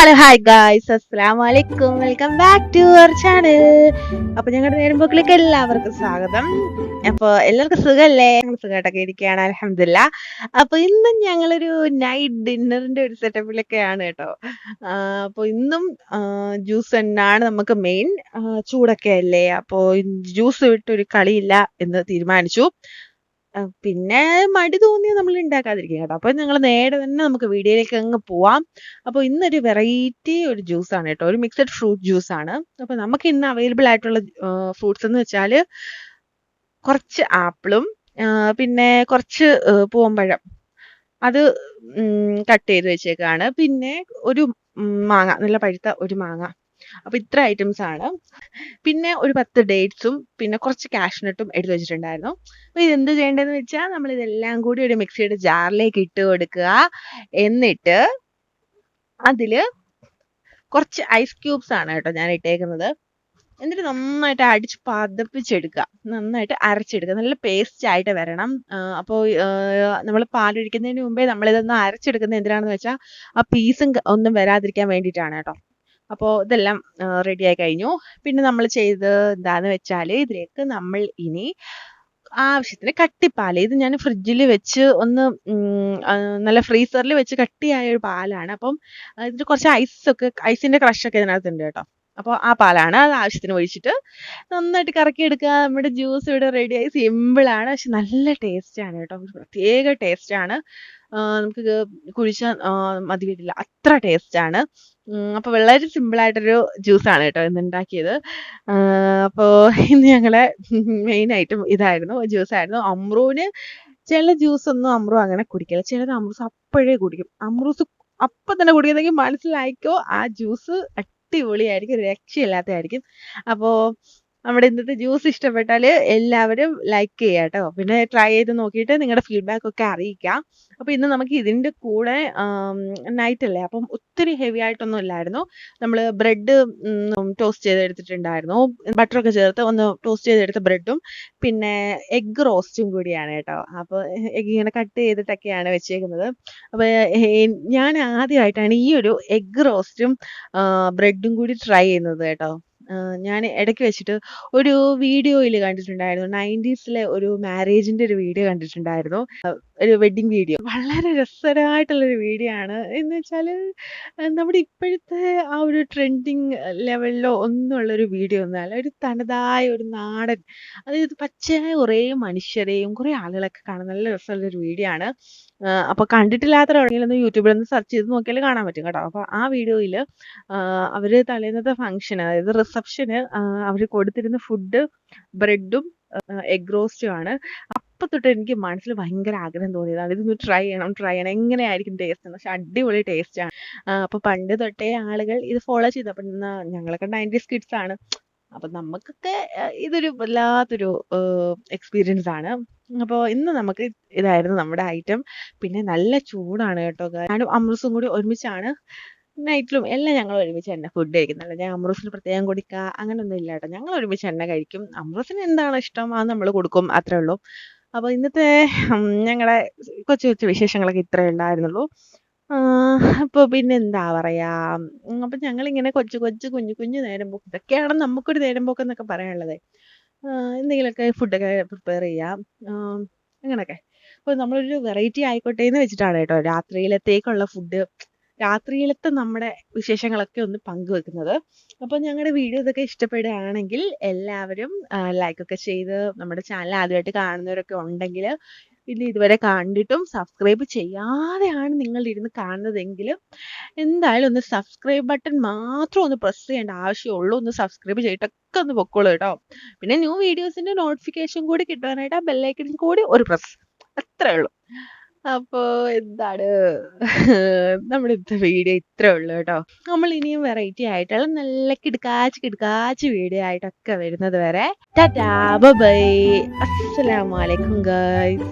Hello hi guys അസ്സലാം വലൈക്കും welcome back to our channel അപ്പൊ ഞങ്ങളുടെ നേരമ്പോക്കിലേക്ക് എല്ലാവർക്കും സ്വാഗതം. അപ്പൊ എല്ലാവർക്കും സുഖല്ലേ? ഞങ്ങൾ സുഖമായിട്ടൊക്കെ ഇരിക്കുകയാണ് അലഹമില്ല അപ്പൊ ഇന്നും ഞങ്ങളൊരു നൈറ്റ് ഡിന്നറിന്റെ ഒരു സെറ്റപ്പിലൊക്കെയാണ് കേട്ടോ. അപ്പൊ ഇന്നും ജ്യൂസ് തന്നെയാണ് നമുക്ക് മെയിൻ ചൂടൊക്കെ അല്ലേ? അപ്പോ ജ്യൂസ് വിട്ടൊരു കളിയില്ല എന്ന് തീരുമാനിച്ചു. പിന്നെ മടി തോന്നിയാൽ നമ്മൾ ഉണ്ടാക്കാതിരിക്കും കേട്ടോ. അപ്പൊ ഞങ്ങൾ നേരെ തന്നെ നമുക്ക് വീഡിയോയിലേക്ക് അങ്ങ് പോവാം. അപ്പോൾ ഇന്നൊരു വെറൈറ്റി ഒരു ജ്യൂസ് ആണ് കേട്ടോ. ഒരു മിക്സഡ് ഫ്രൂട്ട് ജ്യൂസ് ആണ്. അപ്പോൾ നമുക്ക് ഇന്ന് അവൈലബിൾ ആയിട്ടുള്ള ഫ്രൂട്ട്സ് എന്ന് വെച്ചാൽ കുറച്ച് ആപ്പിളും പിന്നെ കുറച്ച് പൂവമ്പഴം അത് കട്ട് ചെയ്ത് വെച്ചേക്കാണ്. പിന്നെ ഒരു മാങ്ങ നല്ല പഴുത്ത ഒരു മാങ്ങ. അപ്പൊ ഇത്ര ഐറ്റംസ് ആണ്. പിന്നെ ഒരു പത്ത് ഡേറ്റ്സും പിന്നെ കുറച്ച് കാഷ്നട്ടും എടുത്തു വെച്ചിട്ടുണ്ടായിരുന്നു. അപ്പൊ ഇത് എന്ത് ചെയ്യേണ്ടതെന്ന് വെച്ചാൽ നമ്മൾ ഇതെല്ലാം കൂടി ഒരു മിക്സിയുടെ ജാറിലേക്ക് ഇട്ട് കൊടുക്കുക. എന്നിട്ട് അതിൽ കുറച്ച് ഐസ് ക്യൂബ്സ് ആണ് കേട്ടോ ഞാൻ ഇട്ടേക്കുന്നത്. എന്നിട്ട് നന്നായിട്ട് അടിച്ച് പതപ്പിച്ചെടുക്കുക. നന്നായിട്ട് അരച്ചെടുക്കുക. നല്ല പേസ്റ്റ് ആയിട്ട് വരണം. അപ്പോൾ നമ്മൾ പാലൊഴിക്കുന്നതിന് മുമ്പേ നമ്മളിതൊന്ന് അരച്ചെടുക്കുന്നത് എന്തിനാണെന്ന് വെച്ചാൽ ആ പീസും ഒന്നും വരാതിരിക്കാൻ വേണ്ടിയിട്ടാണ് കേട്ടോ. അപ്പോൾ ഇതെല്ലാം റെഡി ആയി കഴിഞ്ഞു. പിന്നെ നമ്മൾ ചെയ്ത് എന്താന്ന് വെച്ചാൽ ഇതിലേക്ക് നമ്മൾ ഇനി ആവശ്യത്തിന് കട്ടിപ്പാൽ. ഇത് ഞാൻ ഫ്രിഡ്ജിൽ വെച്ച് ഒന്ന് നല്ല ഫ്രീസറിൽ വെച്ച് കട്ടിയായ ഒരു പാലാണ്. അപ്പം ഇതിന് കുറച്ച് ഐസ് ഒക്കെ ഐസിന്റെ ക്രഷ് ഒക്കെ ഇതിനകത്തുണ്ട് കേട്ടോ. അപ്പോൾ ആ പാലാണ് അത് ആവശ്യത്തിന് ഒഴിച്ചിട്ട് നന്നായിട്ട് കറക്കി എടുക്കുക. നമ്മുടെ ജ്യൂസ് ഇവിടെ റെഡിയായി സിമ്പിളാണ് പക്ഷെ നല്ല ടേസ്റ്റാണ് കേട്ടോ. പ്രത്യേക ടേസ്റ്റ് ആണ്. ആ, നമുക്ക് കുഴിച്ചാൽ മതി വരില്ല അത്ര ടേസ്റ്റ് ആണ്. ഉം, അപ്പൊ വളരെ ജ്യൂസ് ആണ് കേട്ടോ ഇന്ന് ഉണ്ടാക്കിയത് അപ്പോൾ ഇന്ന് ഞങ്ങളെ ഐറ്റം ഇതായിരുന്നു ജ്യൂസ് ആയിരുന്നു. അമ്രുവിന് ചില ജ്യൂസ് ഒന്നും അമ്രു അങ്ങനെ കുടിക്കില്ല. ചിലത് അമ്രൂസ് അപ്പോഴേ കുടിക്കും. അമ്രൂസ് അപ്പൊ തന്നെ കുടിക്കുന്നെങ്കിൽ മനസ്സിലായിക്കോ ആ ജ്യൂസ് അടിപൊളിയായിരിക്കും രക്ഷയില്ലാത്തതായിരിക്കും. അപ്പോൾ നമ്മുടെ ഇന്നത്തെ ജ്യൂസ് ഇഷ്ടപ്പെട്ടാൽ എല്ലാവരും ലൈക്ക് ചെയ്യുക കേട്ടോ പിന്നെ ട്രൈ ചെയ്ത് നോക്കിയിട്ട് നിങ്ങളുടെ ഫീഡ്ബാക്ക് ഒക്കെ അറിയിക്കാം. അപ്പോൾ ഇന്ന് നമുക്ക് ഇതിന്റെ കൂടെ നൈറ്റ് അല്ലേ? അപ്പം ഒത്തിരി ഹെവി ആയിട്ടൊന്നും ഇല്ലായിരുന്നു. നമ്മൾ ബ്രെഡ് ടോസ്റ്റ് ചെയ്തെടുത്തിട്ടുണ്ടായിരുന്നു. ബട്ടറൊക്കെ ചേർത്ത് ഒന്ന് ടോസ്റ്റ് ചെയ്തെടുത്ത ബ്രെഡും പിന്നെ എഗ് റോസ്റ്റും കൂടിയാണ് കേട്ടോ അപ്പോൾ എഗ് ഇങ്ങനെ കട്ട് ചെയ്തിട്ടൊക്കെയാണ് വെച്ചേക്കുന്നത്. അപ്പോൾ ഞാൻ ആദ്യമായിട്ടാണ് ഈ ഒരു എഗ് റോസ്റ്റും ബ്രെഡും കൂടി ട്രൈ ചെയ്യുന്നത് കേട്ടോ ഞാൻ ഇടയ്ക്ക് വെച്ചിട്ട് ഒരു വീഡിയോയിൽ കണ്ടിട്ടുണ്ടായിരുന്നു. നയന്റീസിലെ ഒരു മാരേജിന്റെ ഒരു വീഡിയോ കണ്ടിട്ടുണ്ടായിരുന്നു. ഒരു വെഡിങ് വീഡിയോ. വളരെ രസകരമായിട്ടുള്ളൊരു വീഡിയോ ആണ് എന്ന് വെച്ചാൽ നമ്മുടെ ഇപ്പോഴത്തെ ആ ഒരു ട്രെൻഡിങ് ലെവലിലോ ഒന്നും ഉള്ളൊരു വീഡിയോ ഒന്നുമല്ല ഒരു തനതായ ഒരു നാടൻ അതായത് പച്ചയായ കുറേ മനുഷ്യരെയും കുറേ ആളുകളൊക്കെ കാണാൻ നല്ല രസമുള്ളൊരു വീഡിയോ ആണ് അപ്പോൾ ഒന്ന് യൂട്യൂബിൽ ഒന്ന് സെർച്ച് ചെയ്ത് നോക്കിയാൽ കാണാൻ പറ്റും കേട്ടോ. അപ്പോൾ ആ വീഡിയോയിൽ അവർ തലേന്നത്തെ ഫംഗ്ഷൻ അതായത് റിസപ്ഷന് അവർ കൊടുത്തിരുന്ന ഫുഡ് ബ്രെഡും എഗ് റോസ്റ്റും ആണ്. അപ്പം തൊട്ട് എനിക്ക് മനസ്സിൽ ഭയങ്കര ആഗ്രഹം തോന്നിയതാണ് ഇതൊന്ന് ട്രൈ ചെയ്യണം ട്രൈ ചെയ്യണം. എങ്ങനെയായിരിക്കും ടേസ്റ്റ് എന്ന്. പക്ഷെ അടിപൊളി ടേസ്റ്റ് ആണ്. അപ്പോൾ പണ്ട് തൊട്ടേ ആളുകൾ ഇത് ഫോളോ ചെയ്തു ഞങ്ങളൊക്കെ നയന്റീസ് കിഡ്സ് ആണ്. അപ്പം നമുക്കൊക്കെ ഇതൊരു വല്ലാത്തൊരു എക്സ്പീരിയൻസ് ആണ്. അപ്പോൾ ഇന്ന് നമുക്ക് ഇതായിരുന്നു നമ്മുടെ ഐറ്റം പിന്നെ നല്ല ചൂടാണ് കേട്ടോ ഞാനും അമൃസും കൂടി ഒരുമിച്ചാണ് നൈറ്റിലും എല്ലാം ഞങ്ങൾ ഒരുമിച്ച് തന്നെ ഫുഡ് കഴിക്കുന്നുണ്ട് ഞാൻ അമൃസിന് പ്രത്യേകം കൊടുക്കുക അങ്ങനെയൊന്നും ഇല്ല കേട്ടോ. ഞങ്ങൾ ഒരുമിച്ച് തന്നെ കഴിക്കും. അമൃസിന് എന്താണ് ഇഷ്ടം? അത് നമ്മൾ കൊടുക്കും അത്രേ ഉള്ളൂ. അപ്പോൾ ഇന്നത്തെ ഞങ്ങളുടെ കൊച്ചു കൊച്ചു വിശേഷങ്ങളൊക്കെ ഇത്രേ ഉണ്ടായിരുന്നുള്ളൂ. അപ്പോൾ പിന്നെ എന്താ പറയാ അപ്പൊ ഞങ്ങൾ ഇങ്ങനെ കൊച്ചു കൊച്ചു കുഞ്ഞു കുഞ്ഞു നേരം പോക്ക് ഇതൊക്കെയാണ് നമുക്കൊരു നേരം പോക്ക് എന്നൊക്കെ പറയാനുള്ളത് എന്തെങ്കിലുമൊക്കെ ഫുഡൊക്കെ പ്രിപ്പയർ ചെയ്യാം. അങ്ങനെയൊക്കെ. അപ്പോൾ നമ്മളൊരു വെറൈറ്റി ആയിക്കോട്ടെ എന്ന് വെച്ചിട്ടാണ് കേട്ടോ രാത്രിയിലത്തേക്കുള്ള ഫുഡ് രാത്രിയിലത്തെ നമ്മുടെ വിശേഷങ്ങളൊക്കെ ഒന്ന് പങ്കുവെക്കുന്നത്. അപ്പോൾ ഞങ്ങളുടെ വീഡിയോ ഇതൊക്കെ ഇഷ്ടപ്പെടുകയാണെങ്കിൽ എല്ലാവരും ലൈക്ക് ഒക്കെ ചെയ്ത് നമ്മുടെ ചാനൽ ആദ്യമായിട്ട് കാണുന്നവരൊക്കെ ഉണ്ടെങ്കിൽ പിന്നെ ഇതുവരെ കണ്ടിട്ടും സബ്സ്ക്രൈബ് ചെയ്യാതെയാണ് നിങ്ങൾ ഇരുന്ന് കാണുന്നതെങ്കിൽ എന്തായാലും ഒന്ന് സബ്സ്ക്രൈബ് ബട്ടൺ മാത്രം ഒന്ന് പ്രസ് ചെയ്യേണ്ട ആവശ്യമുള്ളൂ. ഒന്ന് സബ്സ്ക്രൈബ് ചെയ്തിട്ടൊക്കെ ഒന്ന് പൊക്കോളൂ കേട്ടോ. പിന്നെ ന്യൂ വീഡിയോസിന്റെ നോട്ടിഫിക്കേഷൻ കൂടി കിട്ടാനായിട്ട് ആ ബെല്ലൈക്കനും കൂടി ഒരു പ്രസ് അത്രേ ഉള്ളൂ. അപ്പോ എന്താണ്? നമ്മുടെ ഇന്നത്തെ വീഡിയോ ഇത്രേ ഉള്ളൂ കേട്ടോ. നമ്മൾ ഇനിയും വെറൈറ്റി ആയിട്ടുള്ള നല്ല കിടുക്കാച്ച് കിടുക്കാച്ച് വീഡിയോ ആയിട്ടൊക്കെ വരുന്നത് വരെ. ബൈ അസ്സലാമു അലൈക്കും ഗൈസ്.